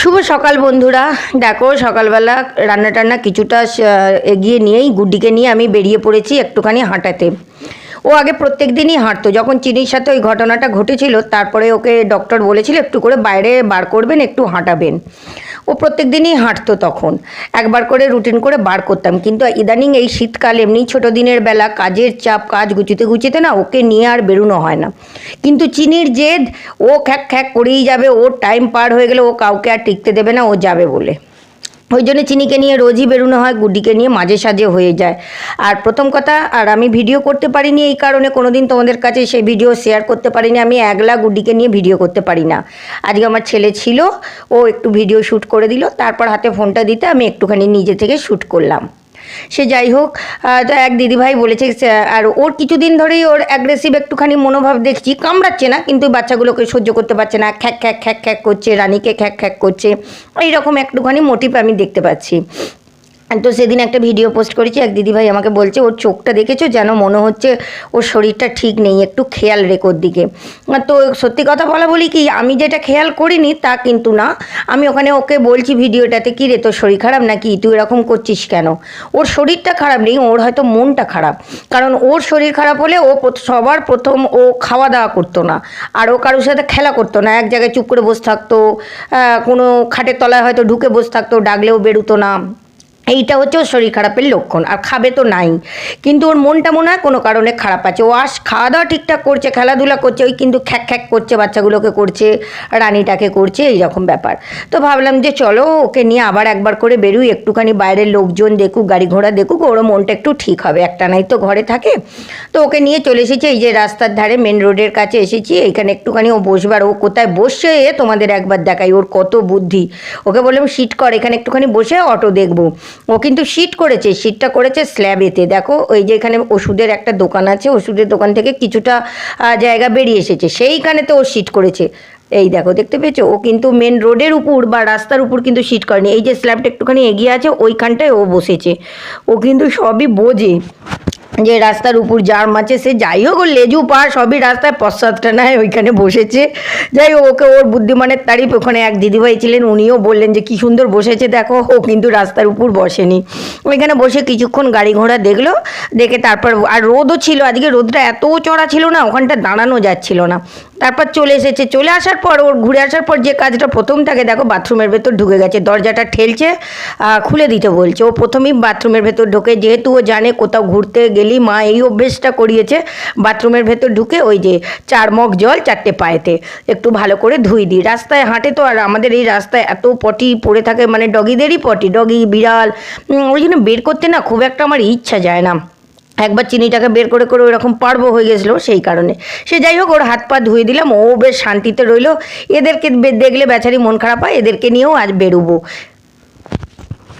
শুভ সকাল বন্ধুরা। দেখো, সকালবেলা রান্না টান্না কিছুটা এগিয়ে নিয়েই গুড্ডিকে নিয়ে আমি বেরিয়ে পড়েছি একটুখানি হাঁটাতে। ও আগে প্রত্যেক দিনই হাঁটতো, যখন চিনির সাথে ওই ঘটনাটা ঘটেছিল, তারপরে ওকে ডক্টর বলেছিল একটু করে বাইরে বার করবেন, একটু হাঁটাবেন। ও প্রত্যেক দিনই হাঁটতো তখন। একবার করে রুটিন করে বার করতাম। কিন্তু ইদানিং এই শীতকাল এমনি ছোটো দিনের বেলা কাজের চাপ, কাজ গুছিতে গুছিতে না ওকে নিয়ে আর বেরোনো হয় না। কিন্তু চিনির জেদ, ও খ্যাক খ্যাক করেই যাবে, ওর টাইম পার হয়ে গেলে ও কাউকে আর টিকতে দেবে না, ও যাবে বলে। ওই জন্য চিনিকে নিয়ে রোজই বেরোনো হয়, গুড্ডিকে নিয়ে মাঝে সাঝে হয়ে যায়। আর প্রথম কথা, আর আমি ভিডিও করতে পারিনি এই কারণে কোনোদিন তোমাদের কাছে সেই ভিডিও শেয়ার করতে পারিনি, আমি একলা গুড্ডিকে নিয়ে ভিডিও করতে পারি না। আজকে আমার ছেলে ছিল, ও একটু ভিডিও শ্যুট করে দিল, তারপর হাতে ফোনটা দিতে আমি একটুখানি নিজে থেকে শ্যুট করলাম। সে যাই হোক তো এক দিদিভাই বলেছে আর ওর কিছুদিন ধরেই ওর অ্যাগ্রেসিভ একটুখানি মনোভাব দেখছি, কামড়াচ্ছে না, কিন্তু বাচ্চাগুলোকে সহ্য করতে পারছে না, খ্যাক খ্যাক খ্যাক খ্যাক করছে, রানীকে খ্যাক খ্যাক করছে, এইরকম একটুখানি মোটিভ আমি দেখতে পাচ্ছি। তো সেদিন একটা ভিডিও পোস্ট করেছি, এক দিদিভাই আমাকে বলছে, ওর চোখটা দেখেছ? যেন মনে হচ্ছে ওর শরীরটা ঠিক নেই, একটু খেয়াল রেখোর দিকে। তো সত্যি কথা বলা বলি কি, আমি যেটা খেয়াল করিনি তা কিন্তু না। আমি ওখানে ওকে বলছি ভিডিওটাতে, কি রে, তোর শরীর খারাপ নাকি? তুই এরকম করছিস কেন? ওর শরীরটা খারাপ নেই, ওর হয়তো মনটা খারাপ। কারণ ওর শরীর খারাপ হলে ও সবার প্রথম ও খাওয়া দাওয়া করতো না। আর ও কারোর সাথে খেলা করতো না, এক জায়গায় চুপ করে বসে থাকতো কোনো খাটের তলায় হয়তো ঢুকে বসে থাকতো, ডাকলেও বেরোতো না। এইটা হচ্ছে ওর শরীর খারাপের লক্ষণ, আর খাবে তো নাই। কিন্তু ওর মনটা মনে হয় কোনো কারণে খারাপ আছে। ও আস খাওয়া দাওয়া ঠিকঠাক করছে, খেলাধুলা করছে, ওই কিন্তু খ্যাক খ্যাক করছে, বাচ্চাগুলোকে করছে, রানীটাকে করছে এইরকম ব্যাপার। তো ভাবলাম যে চলো ওকে নিয়ে আবার একবার করে বেরুই, একটুখানি বাইরের লোকজন দেখুক, গাড়ি ঘোড়া দেখুক ওর মনটা একটু ঠিক হবে। একটা নাই তো ঘরে থাকে। তো ওকে নিয়ে চলে এসেছি, এই যে রাস্তার ধারে মেন রোডের কাছে এসেছি। এইখানে একটুখানি ও বসবার, ও কোথায় বসছে এ তোমাদের একবার দেখাই, ওর কত বুদ্ধি। ওকে বললাম, সিট কর, এখানে একটুখানি বসে অটো দেখব। ও কিন্তু সিট করেছে সিটটা করেছে স্ল্যাবেতে দেখো, ওই যে এখানে ওষুধের একটা দোকান আছে, ওষুধের দোকান থেকে কিছুটা জায়গা বেরিয়ে এসেছে। সেইখানে তো ও সিট করেছে। এই দেখো, দেখতে পেয়েছ? ও কিন্তু মেন রোডের উপর বা রাস্তার উপর কিন্তু সিট করেনি। এই যে স্ল্যাবটা একটুখানি এগিয়ে আছে, ওইখানটায় ও বসেছে। ও কিন্তু সবই বোঝে। যে রাস্তার উপর জার্ম আছে, সে যাই হোক ওর লেজু পা, সবই রাস্তায় পশ্চাৎটা নেয় ওইখানে বসেছে। যাই হোক, ওকে ওর বুদ্ধিমানের তারিফ, ওখানে এক দিদিভাই ছিলেন, উনিও বললেন যে, কি সুন্দর বসেছে, দেখো, ও কিন্তু রাস্তার উপর বসেনি। ওইখানে বসে কিছুক্ষণ গাড়ি ঘোড়া দেখল, দেখে তারপর, আর রোদও ছিল, আজকে রোদটা এত চড়া ছিল না, ওখানটা দাঁড়ানো যাচ্ছিল না। তারপর চলে এসেছে। চলে আসার পর, ওর ঘুরে আসার পর যে কাজটা প্রথম থাকে, দেখো বাথরুমের ভেতর ঢুকে গেছে। দরজাটা ঠেলছে খুলে দিতে বলছে। ও প্রথমেই বাথরুমের ভেতর ঢুকে, যেহেতু ও জানে কোথাও ঘুরতে গেলি, মা এই অভ্যেসটা করিয়েছে। বাথরুমের ভেতর ঢুকে ওই যে চার মগ জল চারটে পায়েতে একটু ভালো করে ধুই দিই। রাস্তায় হাঁটে তো, আর আমাদের এই রাস্তায় এত পটি পড়ে থাকে মানে ডগিদেরই পটি, ডগি, বিড়াল ওই জন্য বের করতে না খুব একটা আমার ইচ্ছা যায় না। একবার চিনিটাকে বের করে করে ওইরকম পারব হয়ে গেছিল সেই কারণে। সে যাই হোক, ওর হাত পা ধুয়ে দিলাম, ও বেশ শান্তিতে রইল। এদেরকে দেখলে বেচারি মন খারাপ হয়, এদেরকে নিয়েও আজ বেরোবো।